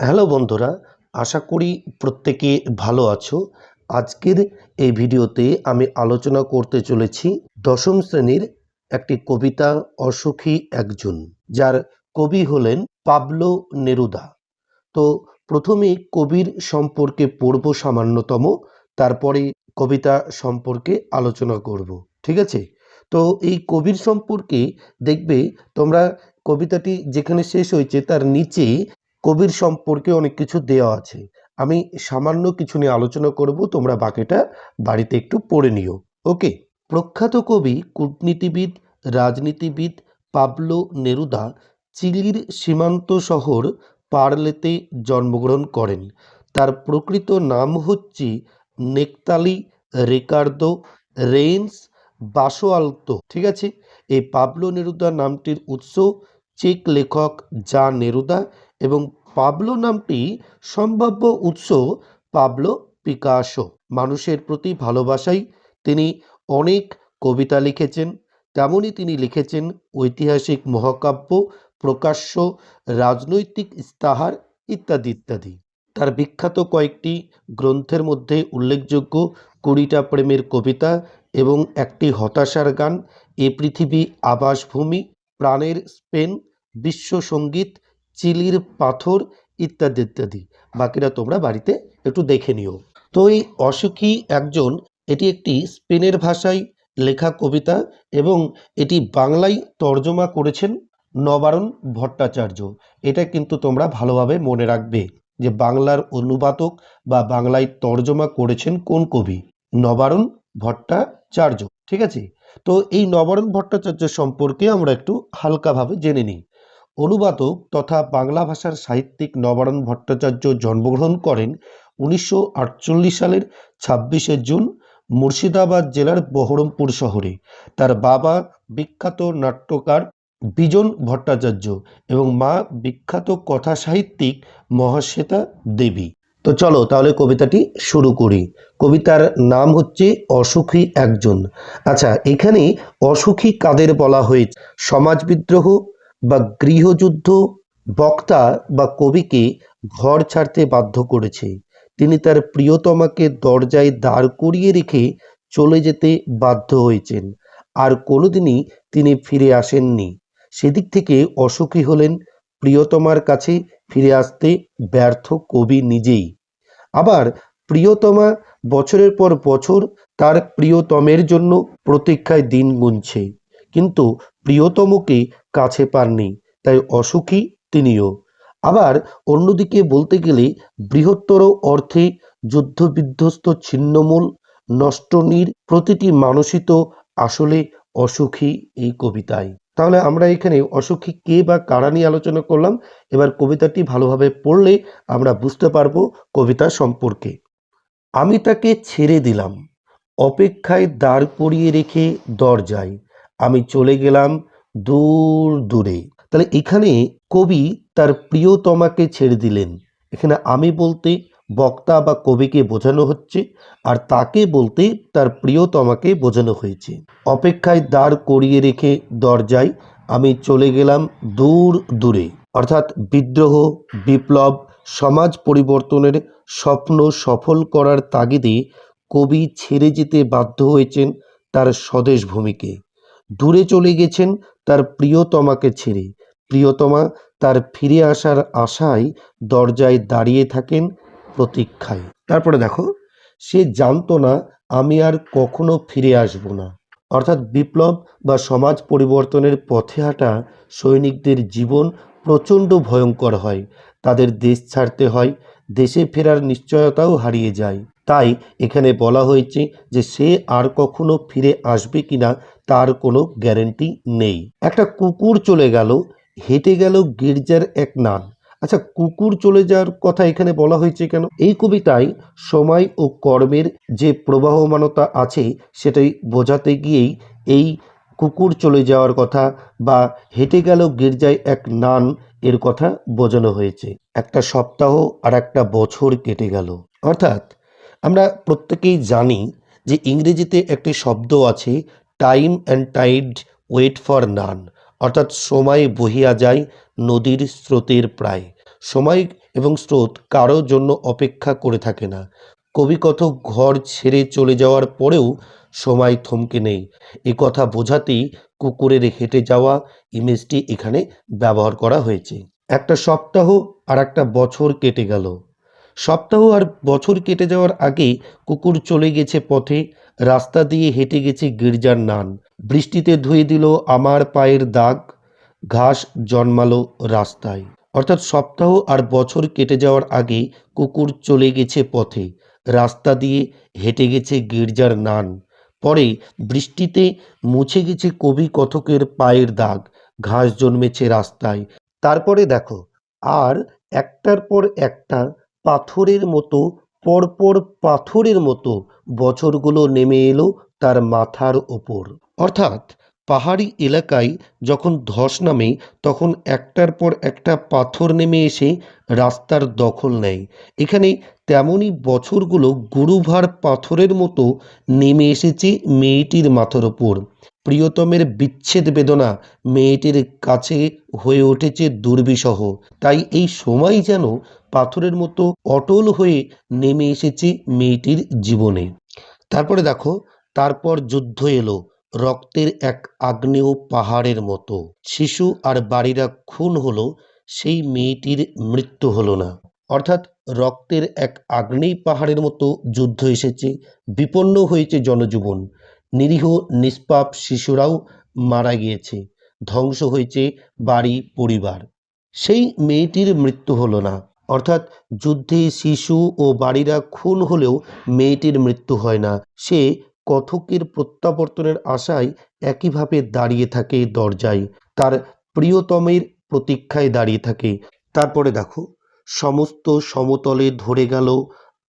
Hello বন্ধুরা, আশা করি প্রত্যেকে ভালো আছো। আজকের এই ভিডিওতে আমি আলোচনা করতে চলেছি দশম শ্রেণির একটি কবিতা, অসুখী একজন, যার কবি হলেন পাবলো নেরুদা। তো প্রথমে কবির সম্পর্কে পড়ব সামান্যতম, তারপরে কবিতা সম্পর্কে আলোচনা করব, ঠিক আছে? তো এই কবির সম্পর্কে দেখবে তোমরা কবিতাটি যেখানে শেষ হয়েছে, তার নিচে কবির সম্পর্কে অনেক কিছু দেওয়া আছে। আমি সামান্য কিছু নিয়ে আলোচনা করব, তোমরা বাকিটা বাড়িতে একটু পড়ে নিও। ওকে, প্রখ্যাত কবি, কূটনীতিবিদ, রাজনীতিবিদ পাবলো নেরুদা চিলির সীমান্ত শহর পার্লেতে জন্মগ্রহণ করেন। তার প্রকৃত নাম হচ্ছে নেকতালি রেকার্দো রেইনস বাসোয়ালতো। ঠিক আছে? এই পাবলো নেরুদা নামটির উৎস চেক লেখক যা নেরুদা এবং পাবলো নামটি সম্ভাব্য উৎস পাবলো পিকাসো। মানুষের প্রতি ভালোবাসাই তিনি অনেক কবিতা লিখেছেন তেমনই তিনি লিখেছেন ঐতিহাসিক মহাকাব্য, প্রকাশ্য রাজনৈতিক ইস্তাহার ইত্যাদি ইত্যাদি। তার বিখ্যাত কয়েকটি গ্রন্থের মধ্যে উল্লেখযোগ্য কুড়িটা প্রেমের কবিতা এবং একটি হতাশার গান, এ পৃথিবী আবাসভূমি, প্রাণের স্পেন বিশ্ব সংগীত, চিলির পাথর ইত্যাদি ইত্যাদি। বাকিরা তোমরা বাড়িতে একটু দেখে নিও। তো এই অসুখী একজন, এটি একটি স্পেনের ভাষায় লেখা কবিতা এবং এটি বাংলায় তর্জমা করেছেন নবারণ ভট্টাচার্য। এটা কিন্তু তোমরা ভালোভাবে মনে রাখবে যে বাংলার অনুবাদক বা বাংলায় তর্জমা করেছেন কোন কবি? নবারণ ভট্টাচার্য। ঠিক আছে? তো এই নবারণ ভট্টাচার্য সম্পর্কে আমরা একটু হালকাভাবে জেনে নিই। অনুবাদক তথা বাংলা ভাষার সাহিত্যিক নবারণ ভট্টাচার্য জন্মগ্রহণ করেন উনিশশো আটচল্লিশ সালের ছাব্বিশে জুন মুর্শিদাবাদ জেলার বহরমপুর শহরে। তার বাবা বিখ্যাত নাট্যকার বিজন ভট্টাচার্য এবং মা বিখ্যাত কথা সাহিত্যিক মহাশ্বেতা দেবী। তো চলো তাহলে কবিতাটি শুরু করি। কবিতার নাম হচ্ছে অসুখী একজন। আচ্ছা এখানে অসুখী কাদের বলা হয়েছে? সমাজ বিদ্রোহ বা গৃহযুদ্ধ বক্তা বা কবিকে ঘর ছাড়তে বাধ্য করেছে। তিনি তার প্রিয়তমাকে দরজায় দাঁড় করিয়ে রেখে চলে যেতে বাধ্য হয়েছেন। আর কোনোদিনই তিনি ফিরে আসেননি। সেদিক থেকে অসুখী হলেন প্রিয়তমার কাছে ফিরে আসতে ব্যর্থ কবি নিজেই। আবার প্রিয়তমা বছরের পর বছর তার প্রিয়তমের জন্য প্রতীক্ষায় দিন গুনছে। কিন্তু প্রিয়তমকে কাছে পাননি, তাই অসুখী তিনিও। আবার অন্যদিকে বলতে গেলে বৃহত্তর অর্থে যুদ্ধবিধ্বস্ত ছিন্নমূল নষ্টনীর প্রতিটি মানুষই তো আসলে অসুখী এই কবিতায়। তাহলে আমরা এখানে অসুখী কে বা কারা নিয়ে আলোচনা করলাম? এবার কবিতাটি ভালোভাবে পড়লে আমরা বুঝতে পারব কবিতা সম্পর্কে। আমি তাকে ছেড়ে দিলাম, অপেক্ষায় দাঁড় করিয়ে রেখে দরজায়। আমি চলে গেলাম দূর দূরে। তাহলে এখানে কবি তার প্রিয়তমাকে ছেড়ে দিলেন। এখানে আমি বলতে বক্তা বা কবিকে বোঝানো হচ্ছে আর তাকে বলতে তার প্রিয়তমাকে বোঝানো হয়েছে। অপেক্ষায় দাঁড় করিয়ে রেখে দরজায় আমি চলে গেলাম দূর দূরে। অর্থাৎ বিদ্রোহ, বিপ্লব, সমাজ পরিবর্তনের স্বপ্ন সফল করার তাগিদে কবি ছেড়ে যেতে বাধ্য হয়েছেন তার স্বদেশ ভূমিকে। দূরে চলে গেছেন তার প্রিয়তমাকে ছেড়ে। প্রিয়তমা তার ফিরে আসার আশায় দরজায় দাঁড়িয়ে থাকেন প্রতীক্ষায়। তারপরে দেখো, সে জানতো না আমি আর কখনো ফিরে আসব না। অর্থাৎ বিপ্লব বা সমাজ পরিবর্তনের পথে হাঁটা সৈনিকদের জীবন প্রচণ্ড ভয়ঙ্কর হয়। তাদের দেশ ছাড়তে হয়, দেশে ফেরার নিশ্চয়তাও হারিয়ে যায়। তাই এখানে বলা হয়েছে যে সে আর কখনো ফিরে আসবে কিনা তার কোনো গ্যারেন্টি নেই। একটা কুকুর চলে গেল, হেঁটে গেল গির্জার এক নান। আচ্ছা কুকুর চলে যাওয়ার কথা এখানে বলা হয়েছে কেন? এই কবিতায় সময় ও কর্মের যে প্রবাহমানতা আছে সেটাই বোঝাতে গিয়েই এই কুকুর চলে যাওয়ার কথা বা হেঁটে গেল গির্জায় এক নান এর কথা বোঝানো হয়েছে। একটা সপ্তাহ আর একটা বছর কেটে গেল। অর্থাৎ আমরা প্রত্যেকেই জানি যে ইংরেজিতে একটি শব্দ আছে time and tide wait for none অর্থাৎ সময় বহিয়া যায় নদীর স্রোতের প্রায়। সময় এবং স্রোত কারোর জন্য অপেক্ষা করে থাকে না। কবি কথক ঘর ছেড়ে চলে যাওয়ার পরেও সময় থমকে নেই। এ কথা বোঝাতেই কুকুরের হেঁটে যাওয়া ইমেজটি এখানে ব্যবহার করা হয়েছে। একটা সপ্তাহ আর একটা বছর কেটে গেল। সপ্তাহ আর বছর কেটে যাওয়ার আগে কুকুর চলে গেছে পথে, রাস্তা দিয়ে হেঁটে গেছে গির্জার নান। বৃষ্টিতে ধুয়ে দিল আমার পায়ের দাগ, ঘাস জন্মালো রাস্তায়। অর্থাৎ সপ্তাহ আর বছর কেটে যাওয়ার আগে কুকুর চলে গেছে পথে, রাস্তা দিয়ে হেঁটে গেছে গির্জার নান। পরে বৃষ্টিতে মুছে গেছে কবি কথকের পায়ের দাগ, ঘাস জন্মেছে রাস্তায়। তারপরে দেখো, আর একটার পর একটা পাথরের মতো, পরপর পাথরের মতো বছরগুলো নেমে এলো তার মাথার ওপর। অর্থাৎ পাহাড়ি এলাকায় যখন ধস নামে, তখন একটার পর একটা পাথর নেমে এসে রাস্তার দখল নেয়। এখানে তেমনই বছরগুলো গুরুভার পাথরের মতো নেমে এসেছে মেয়েটির মাথার ওপর। প্রিয়তমের বিচ্ছেদ বেদনা মেয়েটির কাছে হয়ে উঠেছে দুর্বিষহ। তাই এই সময় যেন পাথরের মতো অটল হয়ে নেমে এসেছে মেয়েটির জীবনে। তারপরে দেখো, তারপর যুদ্ধ এলো রক্তের এক আগ্নেয় পাহাড়ের মতো। শিশু আর বাড়িরা খুন হলো, সেই মেয়েটির মৃত্যু হলো না। অর্থাৎ রক্তের এক আগ্নেয় পাহাড়ের মতো যুদ্ধ এসেছে, বিপন্ন হয়েছে জনজীবন। নিরীহ, নিষ্পাপ শিশুরাও মারা গিয়েছে। ধ্বংস হয়েছে বাড়ি, পরিবার। সেই মেয়েটির মৃত্যু হলো না। অর্থাৎ যুদ্ধে শিশু ও বাড়িরা খুন হলেও মেয়েটির মৃত্যু হয় না। সে কথকের প্রত্যাবর্তনের আশায় একইভাবে দাঁড়িয়ে থাকে দরজায়। তার প্রিয়তমের প্রতীক্ষায় দাঁড়িয়ে থাকে। তারপরে দেখো, সমস্ত সমতলে ধরে গেল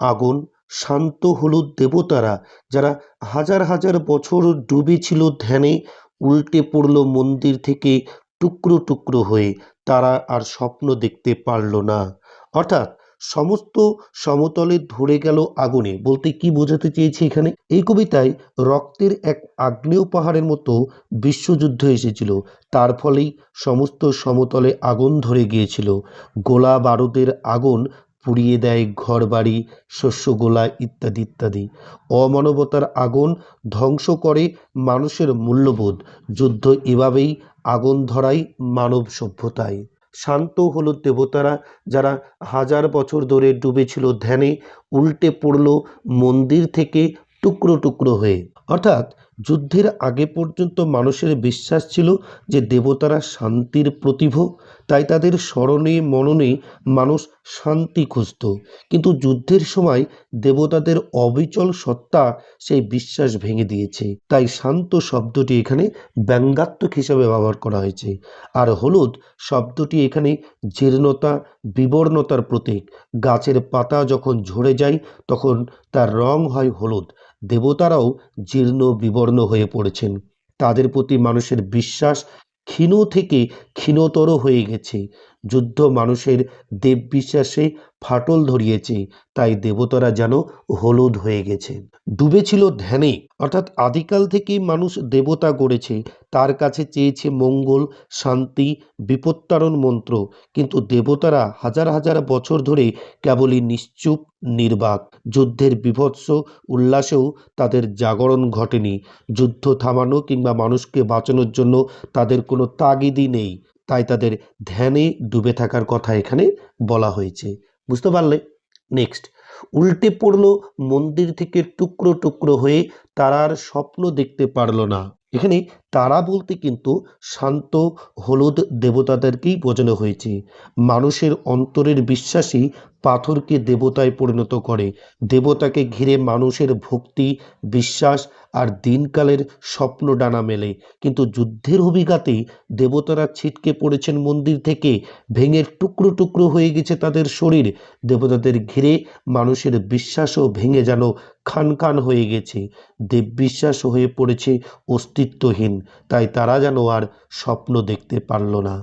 আগুন শান্ত হলুদ দেবতারা, যারা হাজার হাজার বছর ডুবে ছিল ধ্যানে, উল্টে পড়ল মন্দির থেকে টুকরো টুকরো হয়ে। তারা আর স্বপ্ন দেখতে পারল না। অর্থাৎ সমস্ত সমতলে ধরে গেল আগুনে। বলতে কি বোঝাতে চেয়েছি এখানে? এই কবিতায় রক্তের এক আগ্নেয় পাহাড়ের মতো বিশ্বযুদ্ধ এসেছিল। তার ফলেই সমস্ত সমতলে আগুন ধরে গিয়েছিল। গোলা বারুদের আগুন পুড়িয়ে দেয় ঘরবাড়ি, শস্যগোলা ইত্যাদি ইত্যাদি। অমানবতার আগুন ধ্বংস করে মানুষের মূল্যবোধ। যুদ্ধ এভাবেই আগুন ধরাই মানব সভ্যতায়। শান্ত হলো দেবতারা যারা হাজার বছর ধরে ডুবেছিল ধ্যানে, উল্টে পড়ল মন্দির থেকে টুকরো টুকরো হয়ে। অর্থাৎ যুদ্ধের আগে পর্যন্ত মানুষের বিশ্বাস ছিল যে দেবতারা শান্তির প্রতিভ, তাই তাদের স্মরণে মননে মানুষ শান্তি খুঁজত। কিন্তু যুদ্ধের সময় দেবতাদের অবিচল সত্তা সেই বিশ্বাস ভেঙে দিয়েছে। তাই শান্ত শব্দটি এখানে ব্যঙ্গাত্মক হিসাবে ব্যবহার করা হয়েছে। আর হলুদ শব্দটি এখানে জীর্ণতা, বিবর্ণতার প্রতীক। গাছের পাতা যখন ঝরে যায়, তখন তার রং হয় হলুদ। দেবতারাও জীর্ণ, বিবর্ণ হয়ে পড়েছেন। তাদের প্রতি মানুষের বিশ্বাস ক্ষীণ থেকে ক্ষীণতর হয়ে গেছে। যুদ্ধ মানুষের দেববিশ্বাসে ফাটল ধরিয়েছে, তাই দেবতারা যেন হলুদ হয়ে গেছে। ডুবেছিল ধ্যানে, অর্থাৎ আদিকাল থেকেই মানুষ দেবতা গড়েছে। তার কাছে চেয়েছে মঙ্গল, শান্তি, বিপত্তারণ মন্ত্র, কিন্তু দেবতারা হাজার হাজার বছর ধরে কেবলই নিশ্চুপ, নির্বাক। যুদ্ধের বিভৎস উল্লাসেও তাদের জাগরণ ঘটেনি। যুদ্ধ থামানো কিংবা মানুষকে বাঁচানোর জন্য তাদের কোনো তাগিদই নেই। তাই তাদের ধ্যানে ডুবে থাকার কথা এখানে বলা হয়েছে। বুঝতে পারলে? নেক্সট উল্টে পড়ল মন্দির থেকে টুকরো টুকরো হয়ে তারার স্বপ্ন দেখতে পারল না। এখানে তারা বলতে কিন্তু শান্ত, হলুদ দেবতাদেরকেই বোঝানো হয়েছে। মানুষের অন্তরের বিশ্বাসই পাথরকে দেবতায় পরিণত করে। দেবতাকে ঘিরে মানুষের ভক্তি, বিশ্বাস আর দিনকালের স্বপ্ন ডানা মেলে। কিন্তু যুদ্ধের অভিঘাতে দেবতারা ছিটকে পড়েছেন মন্দির থেকে, ভেঙে টুকরো টুকরো হয়ে গেছে তাদের শরীর। দেবতাদের ঘিরে মানুষের বিশ্বাসও ভেঙে যেন খান খান হয়ে গেছে। দেব বিশ্বাস হয়ে পড়েছে অস্তিত্বহীন। তাই তারা যেন আর স্বপ্ন দেখতে পারল না।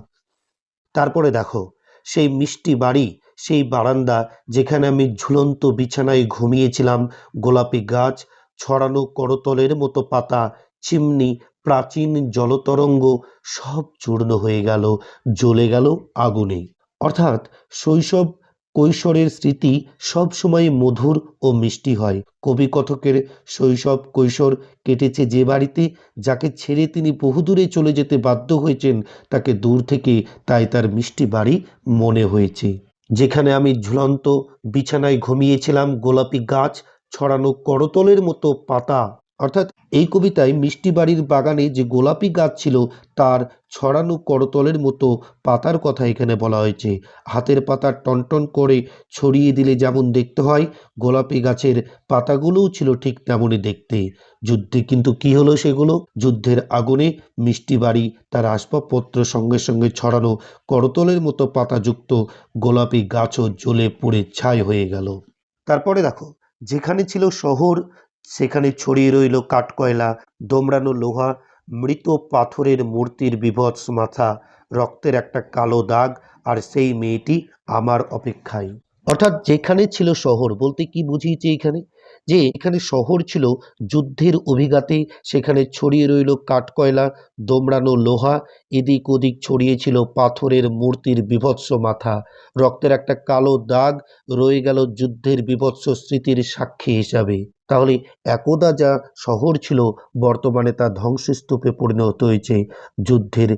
তারপরে দেখো, সেই মিষ্টি বাড়ি, সেই বারান্দা যেখানে আমি ঝুলন্ত বিছানায় ঘুমিয়েছিলাম, গোলাপি গাছ, ছড়ানো করতলের মতো পাতা, চিমনি, প্রাচীন জলতরঙ্গ সব চূর্ণ হয়ে গেল, জ্বলে গেল আগুনে অর্থাৎ শৈশব কৈশোরের স্মৃতি সবসময় মধুর ও মিষ্টি হয়। কবি কথকের শৈশব কৈশোর কেটেছে যে বাড়িতে যাকে ছেড়ে তিনি বহুদূরে চলে যেতে বাধ্য হয়েছেন, তাকে দূর থেকে তাই তার মিষ্টি বাড়ি মনে হয়েছে। যেখানে আমি ঝুলন্ত বিছানায় ঘুমিয়েছিলাম, গোলাপি গাছ ছড়ানো করতলের মতো পাতা অর্থাৎ এই কবিতায় মিষ্টি বাড়ির বাগানে যে গোলাপি গাছ ছিল, তার ছড়ানো করতলের মতো পাতার কথা এখানে বলা হয়েছে। হাতের পাতা টনটন করে ছড়িয়ে দিলে যেমন দেখতে হয়, গোলাপি গাছের পাতাগুলোও ছিল ঠিক তেমনই দেখতে। যুদ্ধে কিন্তু কি হলো সেগুলো? যুদ্ধের আগুনে মিষ্টি বাড়ি তার আসবাবপত্র সঙ্গে সঙ্গে ছড়ানো করতলের মতো পাতাযুক্ত গোলাপি গাছও জ্বলে পুড়ে ছাই হয়ে গেল। তারপরে দেখো, যেখানে ছিল শহর সেখানে ছড়িয়ে রইল কাঠকয়লা, দোমড়ানো লোহা, মৃত পাথরের মূর্তির বিভৎস মাথা, রক্তের একটা কালো দাগ আর সেই মেয়েটি আমার অপেক্ষায়। অর্থাৎ যেখানে ছিল শহর, বলতে কি বুঝিয়েছে এখানে? যে এখানে শহর ছিল যুদ্ধের অভিঘাতে, সেখানে ছড়িয়ে রইল কাঠকয়লা, দোমড়ানো লোহা, এদিক ওদিক ছড়িয়েছিল পাথরের মূর্তির বিভৎস মাথা, রক্তের একটা কালো দাগ রয়ে গেল যুদ্ধের বিভৎস স্মৃতির সাক্ষী হিসাবে। তাহলে একদা যা শহর ছিল, বর্তমানে তা ধ্বংসস্তূপে পরিণত হয়েছে যুদ্ধের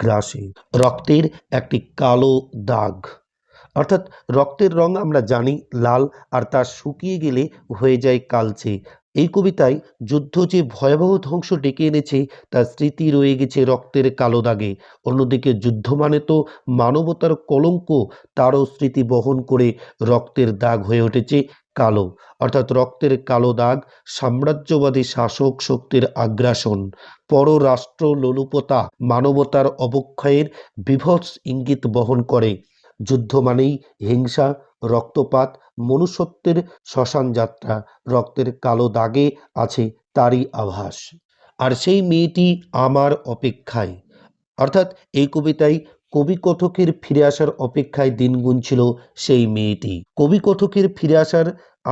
গ্রাসে। রক্তের একটি কালো দাগ। অর্থাৎ রক্তের রং আমরা জানি লাল, আর তা শুকিয়ে গেলে হয়ে যায় কালচে। এই কবিতায় যুদ্ধ যে ভয়াবহ ধ্বংস ডেকে এনেছে, তার স্মৃতি রয়ে গেছে রক্তের কালো দাগে। অন্যদিকে যুদ্ধ মানে তো মানবতার কলঙ্ক, তারও স্মৃতি বহন করে রক্তের দাগ হয়ে উঠেছে কালো। অর্থাৎ রক্তের কালো দাগ সাম্রাজ্যবাদী শাসক শক্তির আগ্রাসন। পররাষ্ট্র লোলুপতা মানবতার অবক্ষয়ের বিভৎস ইঙ্গিত বহন করে। যুদ্ধ মানেই হিংসা, রক্তপাত, মনুষ্যত্বের শ্মশান যাত্রা, রক্তের কালো দাগে আছে তারই আভাস। আর সেই মেয়েটি আমার অপেক্ষায়। অর্থাৎ এই কবিতায় কবি কথকের ফিরে আসার অপেক্ষায় দিন গুনছিল সেই মেয়েটি। কবি কথকের ফিরে আসার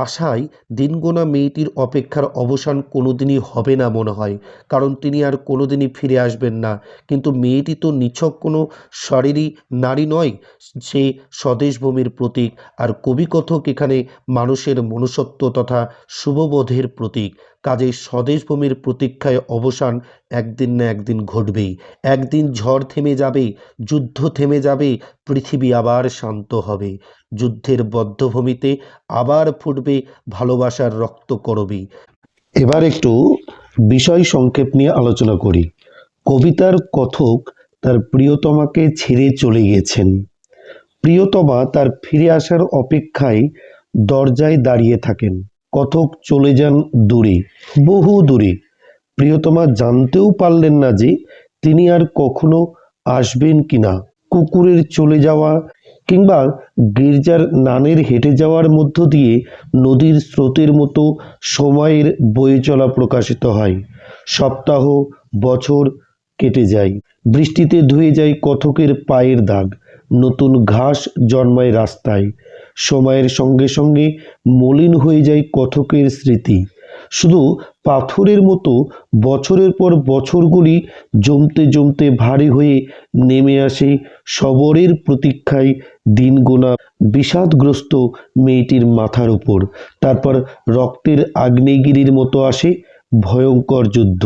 আশায় দিনগোনা মেয়েটির অপেক্ষার অবসান কোনোদিনই হবে না মনে হয়, কারণ তিনি আর কোনোদিনই ফিরে আসবেন না। কিন্তু মেয়েটি তো নিছক কোনো শরীরই নারী নয়, সে স্বদেশভূমির প্রতীক আর কবি কথক এখানে মানুষের মনুষ্যত্ব তথা শুভবোধের প্রতীক। কাজেই স্বদেশভূমির প্রতীক্ষায় অবসান একদিন না একদিন ঘটবেই। একদিন ঝড় থেমে যাবে, যুদ্ধ থেমে যাবে, পৃথিবী আবার শান্ত হবে। যুদ্ধের বদ্ধভূমিতে আবার ফুটবে ভালোবাসার রক্ত করবি। এবার একটু বিষয় সংক্ষেপ নিয়ে আলোচনা করি। কবিতার কথক তার প্রিয়তমাকে ছেড়ে চলে গেছেন প্রিয়তমা তার ফিরে আসার অপেক্ষায় দরজায় দাঁড়িয়ে থাকেন। কথক চলে যান দূরে, বহু দূরে। প্রিয়তমা জানতেও পারলেন না যে তিনি আর কখনো আসবেন কিনা। কুকুরের চলে যাওয়া কিংবা গির্জার নানের হেঁটে যাওয়ার মধ্য দিয়ে নদীর স্রোতের মতো সময়ের বয়ে চলা প্রকাশিত হয়। সপ্তাহ, বছর কেটে যায়। বৃষ্টিতে ধুয়ে যায় কথকের পায়ের দাগ। নতুন ঘাস জন্মায় রাস্তায়। সময়ের সঙ্গে সঙ্গে মলিন হয়ে যায় কথকের স্মৃতি। শুধু পাথরের মতো বছরের পর বছরগুলি জমতে জমতে ভারী হয়ে নেমে আসে সবরের প্রতীক্ষায় দিন গোনা বিষাদগ্রস্ত মেয়েটির মাথার উপর। তারপর রক্তের আগ্নেয়গিরির মতো আসে ভয়ঙ্কর যুদ্ধ।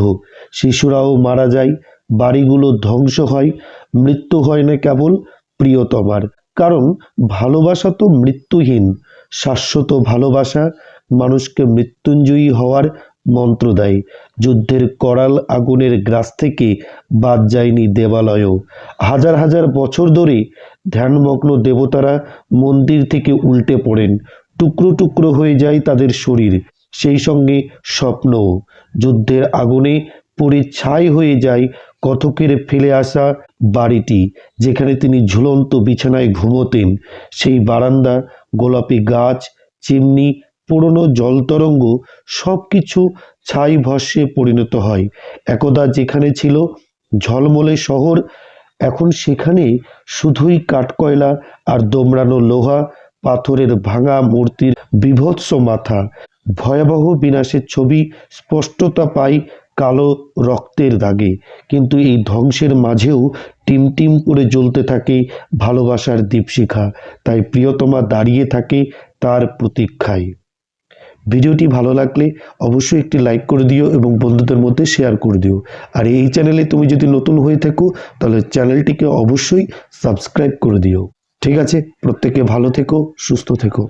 শিশুরাও মারা যায়, বাড়িগুলো ধ্বংস হয়, মৃত্যু হয় না কেবল প্রিয়তমার। কারণ ভালোবাসা তো মৃত্যুহীন। শাশ্বত ভালোবাসা মানুষকে মৃত্যুঞ্জয়ী হওয়ার মন্ত্র দেয়। যুদ্ধের করাল আগুনের গ্রাস থেকে বাদ যায়নি দেবালয়ও। হাজার হাজার বছর ধরে ধ্যানমগ্ন দেবতারা মন্দির থেকে উল্টে পড়েন। টুকরো টুকরো হয়ে যায় তাদের শরীর। সেই সঙ্গে স্বপ্নও যুদ্ধের আগুনে পুড়ে ছাই হয়ে যায় কথকের ফেলে আসা বাড়িটি, যেখানে তিনি ঝুলন্ত বিছানায় ঘুমোতেন। সেই বারান্দা, গোলাপি গাছ, চিমনি, পুরনো জলতরঙ্গ সব কিছু ছাই ভস্যে পরিণত হয়। একদা যেখানে ছিল ঝলমলে শহর এখন সেখানে শুধুই কাঠকয়লা আর দোমড়ানো লোহা, পাথরের ভাঙা মূর্তির বিভৎস মাথা। ভয়াবহ বিনাশের ছবি স্পষ্টতা পাই কালো রক্তের দাগে। কিন্তু এই ধ্বংসের মাঝেও টিম টিম করে জ্বলতে থাকে ভালোবাসার দীপশিখা। তাই প্রিয়তমা দাঁড়িয়ে থাকে তার প্রতীক্ষায়। ভিডিওটি ভালো লাগলে অবশ্যই একটি লাইক করে দিও এবং বন্ধুদের মধ্যে শেয়ার করে দিও। আর এই চ্যানেলে তুমি যদি নতুন হয়ে থাকো, তাহলে চ্যানেলটিকে অবশ্যই সাবস্ক্রাইব করে দিও। ঠিক আছে, প্রত্যেকে ভালো থেকো, সুস্থ থেকো।